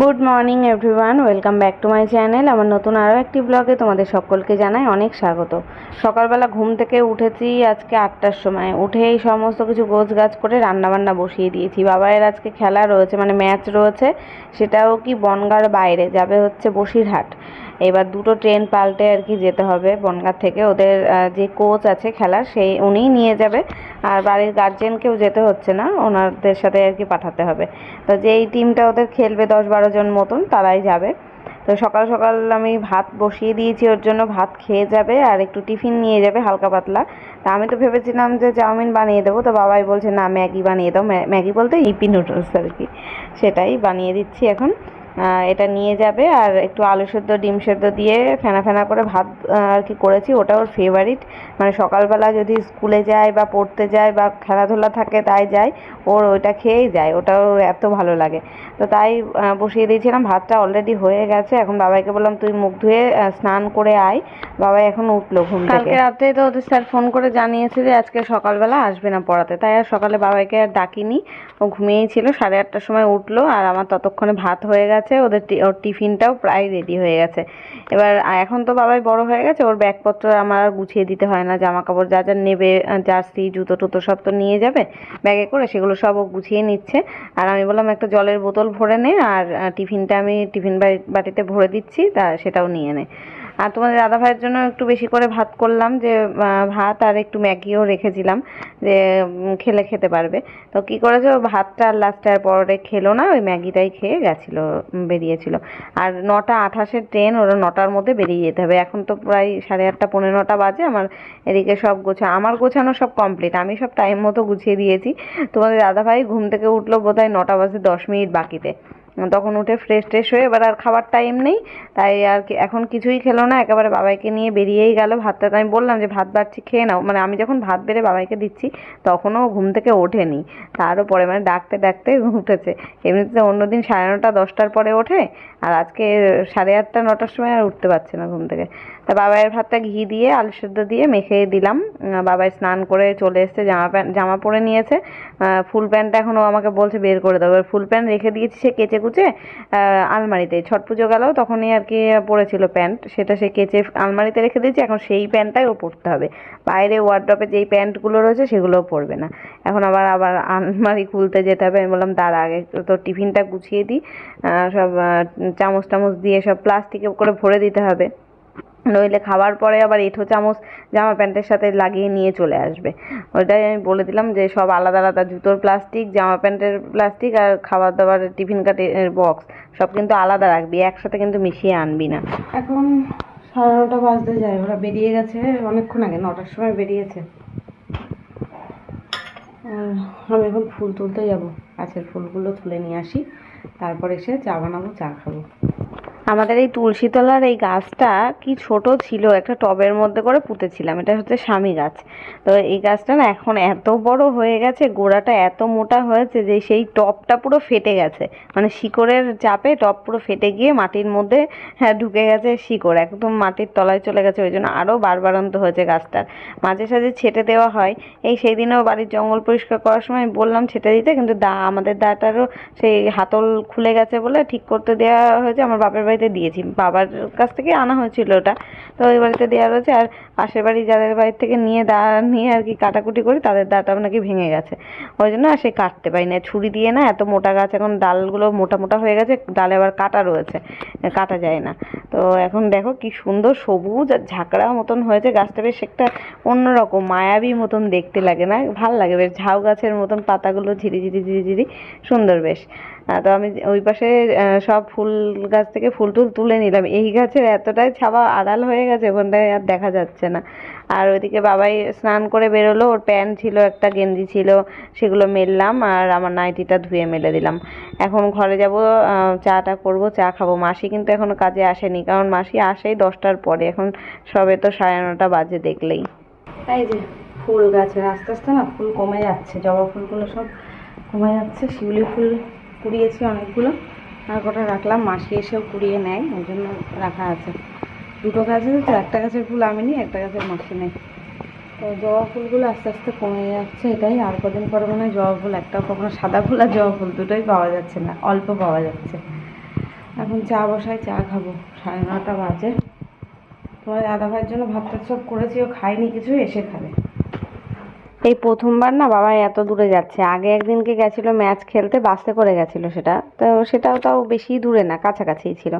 Good morning everyone welcome back to my channel আমার নতুন আরও একটি ব্লগে তোমাদের সকলকে জানাই অনেক স্বাগত। সকালবেলা ঘুম থেকে উঠেছি আজকে আটটার সময়। উঠে এই সমস্ত কিছু গোছ গাছ করে রান্নাবান্না বসিয়ে দিয়েছি। বাবায়ের আজকে খেলা রয়েছে মানে ম্যাচ রয়েছে। সেটাও কি বনগার বাইরে, যাবে হচ্ছে বসিরহাট। এবার দুটো ট্রেন পাল্টে আর কি যেতে হবে বনগাঁ থেকে। ওদের যে কোচ আছে খেলার সেই উনিই নিয়ে যাবে। আর বাড়ির গার্জেনকেও যেতে হচ্ছে না, ওনাদের সাথে আর কি পাঠাতে হবে। তো যেই টিমটা ওদের খেলবে দশ বারো জন মতন, তারাই যাবে। তো সকাল সকাল আমি ভাত বসিয়ে দিয়েছি, ওর জন্য ভাত খেয়ে যাবে আর একটু টিফিন নিয়ে যাবে হালকা পাতলা। তা আমি তো ভেবেছিলাম যে চাউমিন বানিয়ে দেবো, তো বাবাই বলছে, না, ম্যাগি বানিয়ে দাও, ম্যা- ম্যাগি বলতে ইপি নুডলস আর কি। সেটাই বানিয়ে দিচ্ছি এখন। এটা নিয়ে যাবে আর একটু আলু সেদ্ধ, ডিম সেদ্ধ দিয়ে ফেনা ফেনা করে ভাত আর কি করেছি ওটা ওর ফেভারিট মানে সকালবেলা যদি স্কুলে যায় বা পড়তে যায় বা খেলাধুলা থাকে তাই যায়, ওর ওইটা খেয়েই যায় ওটা ওর এত ভালো লাগে। তো তাই বসিয়ে দিয়েছিলাম, ভাতটা অলরেডি হয়ে গেছে। এখন বাবাইকে বললাম, তুই মুখ ধুয়ে স্নান করে আয়। বাবাই এখন উঠল ঘুম কালকে রাতে তো ওদের স্যার ফোন করে জানিয়েছে যে, আজকে সকালবেলা আসবে না পড়াতে। তাই আর সকালে বাবাইকে আর ডাকিনি। ও ঘুমিয়েই ছিল, সাড়ে আটটার সময় উঠল আর আমার ততক্ষণে ভাত হয়ে গেছে। ওদের ওর টিফিনটাও প্রায় রেডি হয়ে গেছে। এবার এখন তো বাবাই বড় হয়ে গেছে, ওর ব্যাগপত্র আমার গুছিয়ে দিতে হয় না জামা কাপড় যা যা নেবে জার্সি, জুতো টুতো সব তো নিয়ে যাবে ব্যাগে করে, সেগুলো সব ও গুছিয়ে নিচ্ছে। আর আমি বললাম, একটা জলের বোতল ভরে নে, আর টিফিনটা আমি টিফিন বাটিতে ভরে দিচ্ছি, তা সেটাও নিয়ে নে। আর তোমাদের দাদা ভাইয়ের জন্য একটু বেশি করে ভাত করলাম যে ভাত আর একটু ম্যাগিও রেখেছিলাম যে খেলে খেতে পারবে। তো কি করেছে? ভাতটা আর লাস্টে আর পরে খেলো না, ওই ম্যাগিটাই খেয়ে গেছিল বেরিয়েছিল। আর নটা আঠাশের ট্রেন ওরা নটার মধ্যে বেরিয়ে যেতে হবে। এখন তো প্রায় সাড়ে আটটা পনেরো নটা বাজে, আমার এদিকে সব গোছা, আমার গোছানো সব কমপ্লিট আমি সব টাইম মতো গুছিয়ে দিয়েছি। তোমাদের দাদা ভাই ঘুম থেকে উঠল বোধহয় নটা বাজে দশ মিনিট বাকিতে। তখন উঠে ফ্রেশ ট্রেশ হয়ে এবার আর খাবার টাইম নেই। তাই আর কি, এখন কিছুই খেলো না, একেবারে বাবাইকে নিয়ে বেরিয়েই গেল। ভাতটা আমি বললাম যে, ভাত বাড়ছি, খেয়ে নাও। মানে আমি যখন ভাত বেড়ে বাবাইকে দিচ্ছি, তখনও ঘুম থেকে ওঠেনি। তারও পরে মানে ডাকতে ডাকতে উঠেছে। এমনিতে অন্যদিন সাড়ে নটা, দশটার পরে ওঠে, আর আজকে সাড়ে আটটা, নটার সময় আর উঠতে পারছে না ঘুম থেকে। তা বাবাইয়ের ভাতটা ঘি দিয়ে, আলু সেদ্ধ দিয়ে মেখে দিলাম। বাবাই স্নান করে চলে এসেছে, জামা প্যান্ট জামা পরে নিয়েছে। ফুল প্যান্টটা এখনও আমাকে বলছে বের করে দেবো এবার ফুল প্যান্ট রেখে দিয়েছি সে কেচে কুচে আলমারিতে। ছট পুজো গেল, তখনই আর কি পরেছিল প্যান্ট। সেটা সে কেচে আলমারিতে রেখে দিয়েছি, এখন সেই প্যান্টটাই ও পরতে হবে। বাইরে ওয়ার্ড্রপে যেই প্যান্টগুলো রয়েছে সেগুলোও পরবে না। এখন আবার আবার আলমারি খুলতে যেতে হবে। আমি বললাম, দাঁড়া, আগে তো টিফিনটা গুছিয়ে দিই। সব চামচ টামচ দিয়ে সব প্লাস্টিকে করে ভরে দিতে হবে। নইলে খাওয়ার পরে আবার এঁঠো চামচ জামা প্যান্টের সাথে লাগিয়ে নিয়ে চলে আসবে। ওইটাই আমি বলে দিলাম যে সব আলাদা আলাদা জুতোর প্লাস্টিক, জামা প্যান্টের প্লাস্টিক আর খাবার দাবার টিফিন কাটের বক্স, সব কিন্তু আলাদা রাখবি, একসাথে কিন্তু মিশিয়ে আনবি না। এখন সাড়ে নটা বাজতে যায়, ওরা বেরিয়ে গেছে, অনেকক্ষণ আগে, নটার সময় বেরিয়েছে। আমি এখন ফুল তুলতে যাব, গাছের ফুলগুলো তুলে নিয়ে আসি, তারপর এসে চা বানাবো, চা খাব। আমাদের এই তুলসীতলার এই গাছটা কি ছোট ছিল? একটা টবের মধ্যে করে পুঁতেছিলাম। এটা হচ্ছে স্বামী গাছ। তো এই গাছটা না এখন এত বড় হয়ে গেছে, গোড়াটা এত মোটা হয়েছে যে সেই টবটা পুরো ফেটে গেছে। মানে শিকড়ের চাপে টব পুরো ফেটে গিয়ে মাটির মধ্যে হ্যাঁ ঢুকে গেছে শিকড়। একদম মাটির তলায় চলে গেছে। ওই জন্য আরও বারবারন্ত হয়েছে গাছটার। মাঝে সাঝে ছেটে দেওয়া হয়। এই সেই দিনেও বাড়ির জঙ্গল পরিষ্কার করার সময় বললাম ছেটে দিতে, কিন্তু দা, আমাদের দাটারও সেই হাতল খুলে গেছে বলে ঠিক করতে দেওয়া হয়েছে। আমার বাপের বাড়িতে দিয়েছি। বাবার কাছ থেকে আনা হয়েছিল ওটা। তো ওই বাড়িতে দেওয়া রয়েছে। আর পাশের বাড়ি যাদের বাড়ির থেকে নিয়ে দা, নিয়ে আর কি কাটাকুটি করি, তাদের দাটা নাকি ভেঙে গেছে। ওই জন্য আর সে কাটতে পারি না। ছুরি দিয়ে না এত মোটা গাছ, এখন ডালগুলো মোটা মোটা হয়ে গেছে, ডালে আবার কাটা রয়েছে, কাটা যায় না। তো এখন দেখো কি সুন্দর সবুজ আর ঝাঁকড়া মতন হয়েছে গাছটা, বেশ একটা অন্যরকম, মায়াবী মতন দেখতে লাগে না? ভালো লাগে, বেশ ঝাউ গাছের মতন পাতাগুলো ঝিরি ঝিরি ঝিরি ঝিরি, সুন্দর বেশ। তো আমি ওই পাশে সব ফুল গাছ থেকে ফুল টুল তুলে নিলাম। এই গাছের এতটাই ছাওয়া আড়াল হয়ে গেছে, ওখানটায় আর দেখা যাচ্ছে না। আর ওইদিকে বাবাই স্নান করে বেরোলো, ওর প্যান্ট ছিল, একটা গেঞ্জি ছিল, সেগুলো মেললাম আর আমার নাইটিটা ধুয়ে মেলে দিলাম। এখন ঘরে যাব চাটা করব, চা খাব। মাসি কিন্তু এখনও কাজে আসেনি, কারণ মাসি আসেই দশটার পরে। এখন সবে তো সাড়ে নটা বাজে দেখলেই। তাই যে ফুল গাছের আস্তে আস্তে না ফুল কমে যাচ্ছে, জবা ফুলগুলো সব কমে যাচ্ছে। শিউলি ফুল কুড়িয়েছি অনেকগুলো। আর কটা রাখলাম, মাসি এসেও কুড়িয়ে নেয়, ওই জন্য রাখা আছে। দুটো গাছ তো, একটা গাছের ফুল আমি নিই, একটা গাছের মাসি নেই তো জবা ফুলগুলো আস্তে আস্তে কমে যাচ্ছে এটাই, আর কদিন পরে মনে হয় জবা ফুল একটা কখনো সাদা ফুল আর জবা ফুল দুটোই পাওয়া যাচ্ছে না, অল্প পাওয়া যাচ্ছে। এখন চা বসাই, চা খাব, সাড়ে নটা বাজে। তোমার দাদা ভাইয়ের জন্য ভাতটা সব করেছি, ও খায়নি কিছু এসে খাবে। এই প্রথমবার না বাবা এত দূরে যাচ্ছে। আগে একদিনকে গেছিল ম্যাচ খেলতে, বাসে করে গেছিল সেটা। তো সেটাও তাও বেশি দূরে না, কাছাকাছিই ছিল।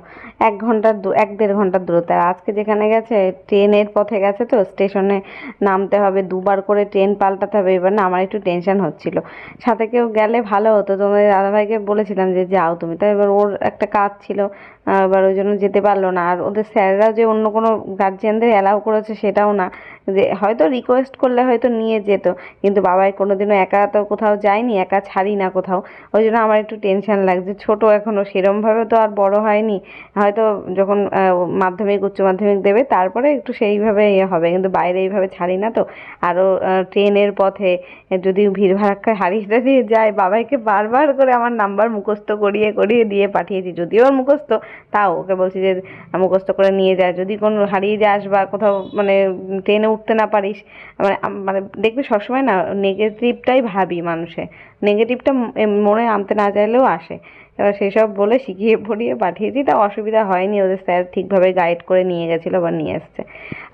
এক ঘণ্টার এক দেড় ঘণ্টার দূরত্ব। আর আজকে যেখানে গেছে, ট্রেনের পথে গেছে তো, স্টেশনে নামতে হবে, দুবার করে ট্রেন পাল্টাতে হবে, এবার না আমার একটু টেনশন হচ্ছিল। সাথে কেউ গেলে ভালো হতো। তোমাদের দাদাভাইকে বলেছিলাম যে, যাও তুমি। তো এবার ওর একটা কাজ ছিল এবার ওই জন্য যেতে পারল না। আর ওদের স্যাররাও যে অন্য কোনো গার্জিয়ানদের অ্যালাউ করেছে সেটাও না। যে হয়তো রিকোয়েস্ট করলে হয়তো নিয়ে যেত, কিন্তু বাবাই কোনোদিনও একা তো কোথাও যায়নি, একা ছাড়ি না কোথাও। ওই জন্য আমার একটু টেনশন লাগছে। ছোট এখনও সেরমভাবে তো আর বড় হয়নি। হয়তো যখন মাধ্যমিক, উচ্চ মাধ্যমিক দেবে, তারপরে একটু সেইভাবে ইয়ে হবে। কিন্তু বাইরে এইভাবে ছাড়ি না তো। আরও ট্রেনের পথে যদি ভিড় ভাড়াক্কায় হারিয়ে টারিয়ে যায় বাবাইকে বারবার করে আমার নাম্বার মুখস্থ করিয়ে করিয়ে দিয়ে পাঠিয়েছি। যদিও ওর মুখস্থ তাও ওকে বলছি যে, মুখস্থ করে নিয়ে যায় যদি কোনো হারিয়ে যাস বা কোথাও মানে ট্রেনে উঠতে না পারিস মানে মানে দেখবি সবসময় না নেগেটিভটাই ভাবি মানুষে। নেগেটিভটা মনে আনতে না চাইলেও আসে। এবার সেই সব বলে শিখিয়ে পড়িয়ে পাঠিয়েছি, তা অসুবিধা হয়নি। ওদের স্যার ঠিকভাবে গাইড করে নিয়ে গেছিল বা নিয়ে এসছে।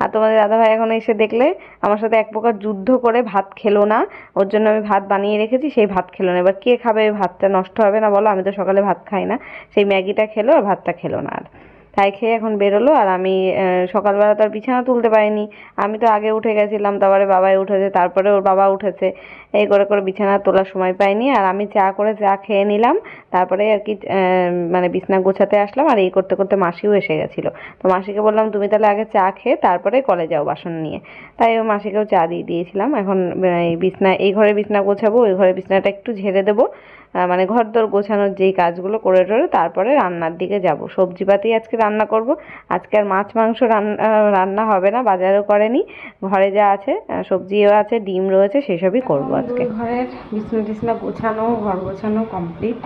আর তোমাদের দাদাভাই এখন এসে দেখলে, আমার সাথে এক প্রকার যুদ্ধ করে ভাত খেলো না। ওর জন্য আমি ভাত বানিয়ে রেখেছি, সেই ভাত খেলো না। এবার কে খাবে? ভাতটা নষ্ট হবে না বলো, আমি তো সকালে ভাত খাই না। সেই ম্যাগিটা খেলো আর ভাতটা খেলো না আর। তাই খেয়ে এখন বেরোলো আর আমি সকালবেলা তো আর বিছানা তুলতে পারিনি। আমি তো আগে উঠে গেছিলাম, তারপরে বাবাই উঠেছে, তারপরে ওর বাবা উঠেছে। এই করে করে বিছানা তোলার সময় পাইনি আর আমি চা করে চা খেয়ে নিলাম, তারপরে আর কি মানে বিছানা গোছাতে আসলাম আর এই করতে করতে মাসিও এসে গেছিল। তো মাসিকে বললাম, তুমি তাহলে আগে চা খেয়ে তারপরে কলে যাও বাসন নিয়ে। তাই ও মাসিকেও চা দিয়ে দিয়েছিলাম। এখন এই বিছনা, এই ঘরে বিছনা গোছাবো, ওই ঘরে বিছনাটা একটু ঝেড়ে দেবো। মানে ঘর দর গোছানোর যেই কাজগুলো করে টরে, তারপরে রান্নার দিকে যাব। সবজিপাতি আজকে রান্না করব। আজকে আর মাছ, মাংস রান্না রান্না হবে না, বাজারও করেনি। ঘরে যা আছে সবজিও আছে, ডিম রয়েছে, সেসবই করব আজকে। ঘরের বিছনা টিছনা গোছানো, ঘর গোছানো কমপ্লিট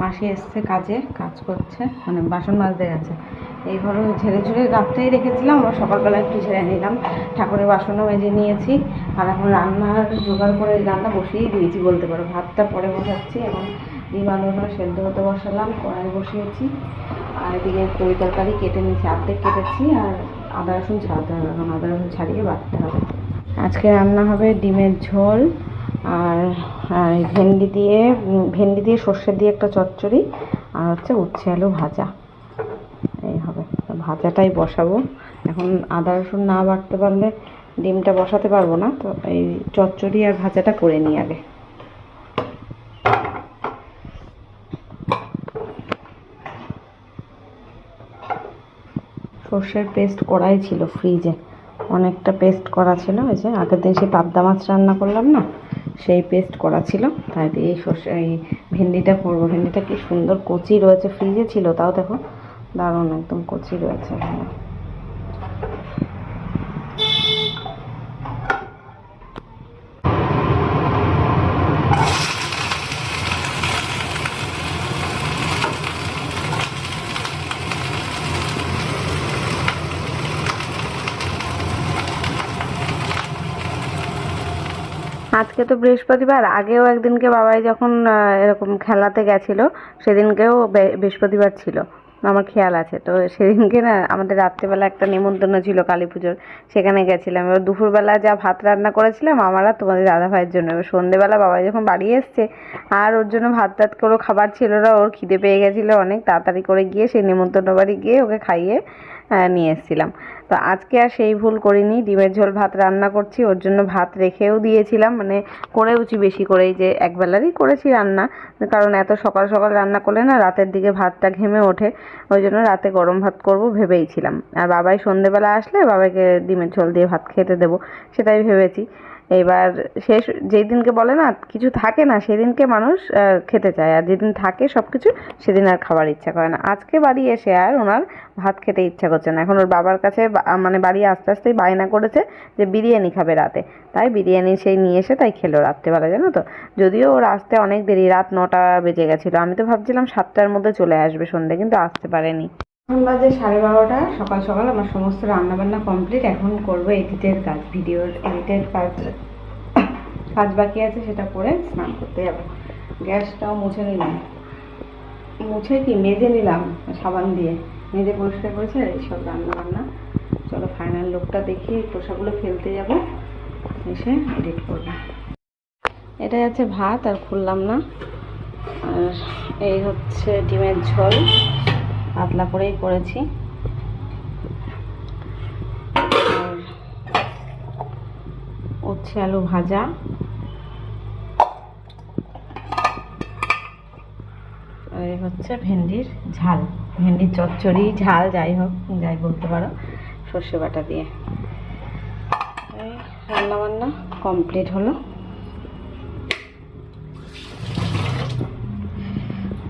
মাসি এসছে কাজে, কাজ করছে মানে বাসন মাজতে গেছে। এই ঘরও ঝেড়ে ঝুড়ে রাত্রেই রেখেছিলাম, আবার সকালবেলা একটু ঝেড়ে নিলাম। ঠাকুরের বাসনও মেজে নিয়েছি, আর এখন রান্নার জোগাড় করে রান্না বসিয়েই দিয়েছি বলতে পারো। ভাতটা পরে বসাচ্ছি এখন ডিম আলুগুলো সেদ্ধ হতে বসালাম, কড়াই বসিয়েছি, আর এদিকে তরি তরকারি কেটে নিয়েছি অর্ধেক কেটেছি, আর আদা রসুন ছাড়াতে হবে, এখন আদা রসুন ছাড়িয়ে বাটতে হবে। আজকে রান্না হবে ডিমের ঝোল আর ভেন্ডি দিয়ে ভেন্ডি দিয়ে সর্ষে দিয়ে একটা চচ্চড়ি আর হচ্ছে উচ্ছে আলু ভাজা। এই হবে। ভাজাটাই বসাবো। এখন আদা রসুন না বাটতে পারলে ডিমটা বসাতে পারব না। তো এই চচ্চড়ি আর ভাজাটা করে নিই আগে। সর্ষের পেস্ট করাই ছিল ফ্রিজে। অনেকটা পেস্ট করা ছিল ওই যে, আগের দিন সেই পাবদা মাছ রান্না করলাম না? সেই পেস্ট করা ছিল। তাই এই সর্ষে, এই ভেন্ডিটা করব। ভেন্ডিটা কি সুন্দর কচি রয়েছে ফ্রিজে ছিল, তাও দেখো দারুণ একদম কচি রয়েছে। আজকে তো বৃহস্পতিবার, আগেও একদিনকে বাবাই যখন এরকম খেলাতে গেছিল, সেদিনকেও বৃহস্পতিবার ছিল। আমার খেয়াল আছে, তো সেদিনকে না, আমাদের রাত্রেবেলা একটা নেমন্তন্ন ছিল কালী পুজোর, সেখানে গেছিলাম। এবার দুপুরবেলা যা ভাত রান্না করেছিলাম, আমার আর তোমাদের দাদা ভাইয়ের জন্য। এবার সন্ধেবেলা বাবাই যখন বাড়ি এসছে, আর ওর জন্য ভাত টাত কোনো খাবার ছিল না, ওর খিদে পেয়ে গেছিল অনেক, তাড়াতাড়ি করে গিয়ে সেই নেমন্তন্ন বাড়ি গিয়ে ওকে খাইয়ে নিয়ে এসেছিলাম। তো আজকে আর সেই ভুল করিনি। ডিমের ঝোল ভাত রান্না করছি, ওর জন্য ভাত রেখেও দিয়েছিলাম। মানে করেওছি বেশি করেই যে একবেলারই করেছি রান্না। কারণ এত সকাল সকাল রান্না করলে না রাতের দিকে ভাতটা ঘেমে ওঠে। ওই জন্য রাতে গরম ভাত করব ভেবেইছিলাম আর বাবাই সন্ধেবেলা আসলে বাবাকে ডিমের ঝোল দিয়ে ভাত খেতে দেবো, সেটাই ভেবেছি। এবার শেষ যেই দিনকে বলে না, কিছু থাকে না, সেদিনকে মানুষ খেতে চায়। আর যেদিন থাকে সব কিছু সেদিন আর খাবার ইচ্ছা করে না। আজকে বাড়ি এসে আর ওনার ভাত খেতে ইচ্ছা করছে না। এখন ওর বাবার কাছে মানে বাড়ি আস্তে আস্তেই বায়না করেছে যে বিরিয়ানি খাবে রাতে। তাই বিরিয়ানি সেই নিয়ে এসে তাই খেলো রাত্রেবেলা, জানো তো? যদিও ওর আসতে অনেক দেরি, রাত নটা বেজে গেছিল। আমি তো ভাবছিলাম সাতটার মধ্যে চলে আসবে সন্ধে, কিন্তু আসতে পারেনি। এখন বাজে সাড়ে বারোটা, সকাল সকাল আমার সমস্ত রান্নাবান্না কমপ্লিট এখন করব এডিটের কাজ ভিডিওর এডিটের কাজ। কাজ বাকি আছে, সেটা করে স্নান করতে যাব। গ্যাসটাও মুছে নিলাম। মুছে কি, মেজে নিলাম সাবান দিয়ে। মেজে পরিষ্কার করেছে, আর এইসব রান্না বান্না চলো ফাইনাল লুকটা দেখি পোশাকগুলো ফেলতে যাব। এসে এডিট করব। এটা আছে ভাত, আর খুললাম না। আর এই হচ্ছে ডিমের ঝোল। পাতলা করেই করেছি। উচ্ছে আলু ভাজা। এই হচ্ছে ভেন্ডির ঝাল, ভেন্ডির চচ্চড়ি ঝাল, যাই হোক, যাই বলতে পারো, সর্ষে বাটা দিয়ে। রান্না বান্না কমপ্লিট হলো।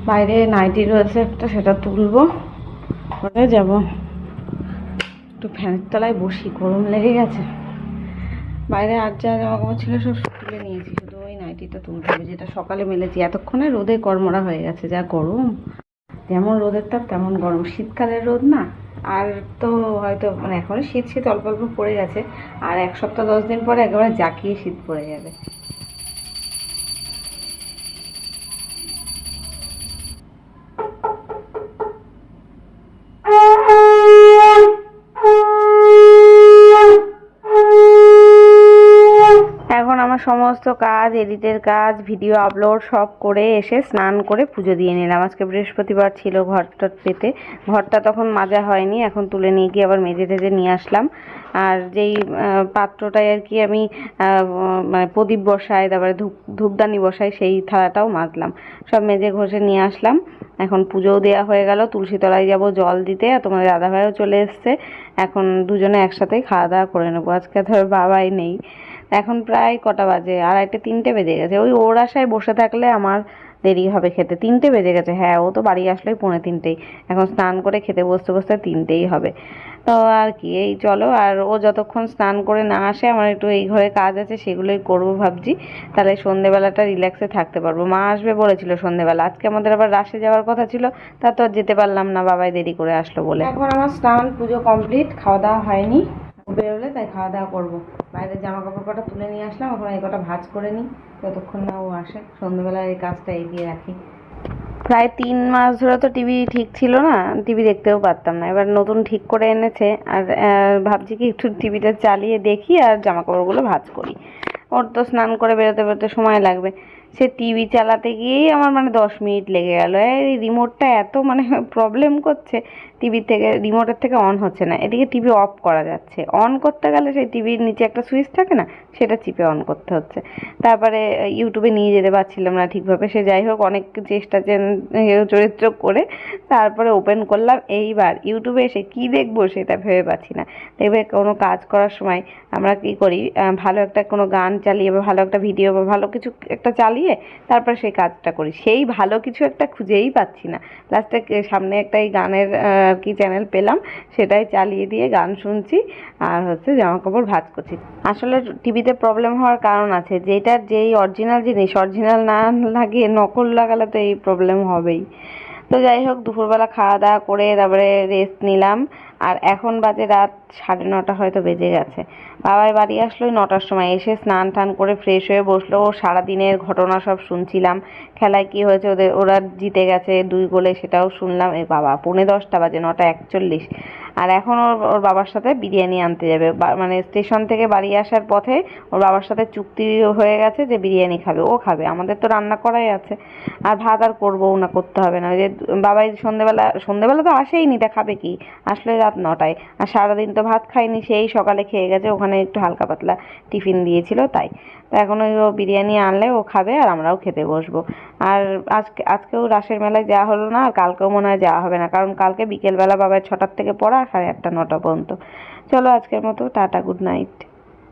বাইরে নাইটি রয়েছে একটা, সেটা তুলবো। পরে যাব। একটু ফ্যানের তলায় বসি, গরম লেগে গেছে। বাইরে আর যা জামা কাপড় ছিল সব তুলে নিয়েছি, শুধু ওই নাইটিটা তুলতে হবে, যেটা সকালে মেলেছি। এতক্ষণে রোদে কর্মরা হয়ে গেছে, যা গরম। যেমন রোদের তাপ তেমন গরম। শীতকালের রোদ না? আর তো হয়তো মানে এখনও শীত শীত অল্প অল্প পড়ে গেছে। আর এক সপ্তাহ, দশ দিন পরে একেবারে জাকিয়ে শীত পড়ে যাবে। সমস্ত কাজ, এডিটের কাজ, ভিডিও আপলোড সব করে এসে স্নান করে পুজো দিয়ে নিলাম। আজকে বৃহস্পতিবার ছিল ঘরটা পেতে। ঘরটা তখন মাজা হয়নি, এখন তুলে নিয়ে গিয়ে আবার মেজে টেজে নিয়ে আসলাম। আর যেই পাত্রটায় আর কি আমি মানে প্রদীপ বসাই তারপরে ধূপ, ধূপদানি বসাই সেই থালাটাও মাজলাম। সব মেজে ঘষে নিয়ে আসলাম। এখন পুজোও দেওয়া হয়ে গেল। তুলসী তলায় যাব জল দিতে। আর তোমার দাদাভাইও চলে এসছে। এখন দুজনে একসাথেই খাওয়া দাওয়া করে নেব। আজকে ধর বাবাই নেই। এখন প্রায় কটা বাজে আড়াইটে তিনটে বেজে গেছে। ওই ওর আশায় বসে থাকলে আমার দেরি হবে খেতে। তিনটে বেজে গেছে হ্যাঁ ও তো বাড়ি আসলেই পৌনে তিনটেই। এখন স্নান করে খেতে বসতে বসতে তিনটেই হবে। তো আর কি, এই চলো, আর ও যতক্ষণ স্নান করে না আসে, আমার একটু এই ঘরে কাজ আছে, সেগুলোই করব ভাবছি। তাহলে সন্ধেবেলাটা রিল্যাক্সে থাকতে পারব। মা আসবে বলেছিল সন্ধেবেলা। আজকে আমাদের আবার রাশে যাওয়ার কথা ছিল, তা তো আর যেতে পারলাম না, বাবাই দেরি করে আসলো বলে। এখন আমার স্নান, পুজো কমপ্লিট খাওয়া দাওয়া হয়নি। বেরোলে তাই খাওয়া দাওয়া করব। বাইরের জামা কাপড় কটা তুলে নিয়ে আসলাম, এখন এই কটা ভাঁজ করে নিই, যতক্ষণ না ও আসে। সন্ধ্যেবেলায় এই কাজটা এগিয়ে রাখি। প্রায় তিন মাস ধরে তো টিভি ঠিক ছিল না, টিভি দেখতেও পারতাম না। এবার নতুন ঠিক করে এনেছে, আর ভাবছি কি একটু টিভিটা চালিয়ে দেখি আর জামা কাপড়গুলো ভাঁজ করি। ওর তো স্নান করে বেরোতে বেরোতে সময় লাগবে। সে টিভি চালাতে গিয়েই আমার মানে দশ মিনিট লেগে গেল। এই রিমোটটা এত মানে প্রবলেম করছে টিভি থেকে রিমোটের থেকে অন হচ্ছে না। এদিকে টিভি অফ করা যাচ্ছে। অন করতে গেলে সেই টিভির নিচে একটা সুইচ থাকে না, সেটা চিপে অন করতে হচ্ছে। তারপরে ইউটিউবে নিয়ে যেতে পারছিলাম না ঠিকভাবে। সে যাই হোক, অনেক চেষ্টা চরিত্র করে তারপরে ওপেন করলাম। এইবার ইউটিউবে এসে কি দেখব সেটা ভেবে পাচ্ছি না। দেখবে কোনো কাজ করার সময় আমরা কি করি ভালো একটা কোনো গান চালিয়ে বা ভালো একটা ভিডিও বা ভালো কিছু একটা চালিয়ে তারপরে সেই কাজটা করি। সেই ভালো কিছু একটা খুঁজেই পাচ্ছি না। লাস্টে সামনে একটা এই গানের আর কি চ্যানেল পেলাম, সেটাই চালিয়ে দিয়ে গান শুনছি আর হচ্ছে জামা কাপড় ভাঁজ করছি। আসলে টিভিতে প্রবলেম হওয়ার কারণ আছে, যেটার যেই অরিজিনাল জিনিস অরিজিনাল না লাগিয়ে নকল লাগালে তো এই প্রবলেম হবেই। তো যাই হোক, দুপুরবেলা খাওয়া দাওয়া করে তারপরে রেস্ট নিলাম। আর এখন বাজে রাত সাড়ে নটা হয়তো বেজে গেছে। বাবাই বাড়ি আসলো নটার সময়, এসে স্নান টান করে ফ্রেশ হয়ে বসল। ও সারাদিনের ঘটনা সব শুনছিলাম। খেলায় কি হয়েছে ওদের, ওরা জিতে গেছে, দুই গোলে সেটাও শুনলাম। এ বাবা, পৌনে দশটা বাজে, নটা একচল্লিশ। আর এখন ওর ওর বাবার সাথে বিরিয়ানি আনতে যাবে। মানে স্টেশন থেকে বাড়ি আসার পথে ওর বাবার সাথে চুক্তি হয়ে গেছে যে বিরিয়ানি খাবে, ও খাবে। আমাদের তো রান্না করাই আছে। আর ভাত আর করব না, করতে হবে না। ওই যে বাবাই সন্ধেবেলা সন্ধেবেলা তো আসেই নি তা খাবে কি? আসলে রাত নটায়। আর সারাদিন তো ভাত খায়নি, সেই সকালে খেয়ে গেছে, ওখানে একটু হালকা পাতলা টিফিন দিয়েছিল, তাই। তো এখন ওই ও বিরিয়ানি আনলে ও খাবে, আর আমরাও খেতে বসবো। আর আজকে, আজকেও রাসের মেলায় যাওয়া হলো না, আর কালকেও মনে হয় যাওয়া হবে না। কারণ কালকে বিকেলবেলা বাবার ছটার থেকে পড়া সাড়ে আটটা নটা পর্যন্ত। চলো আজকের মতো টাটা গুড নাইট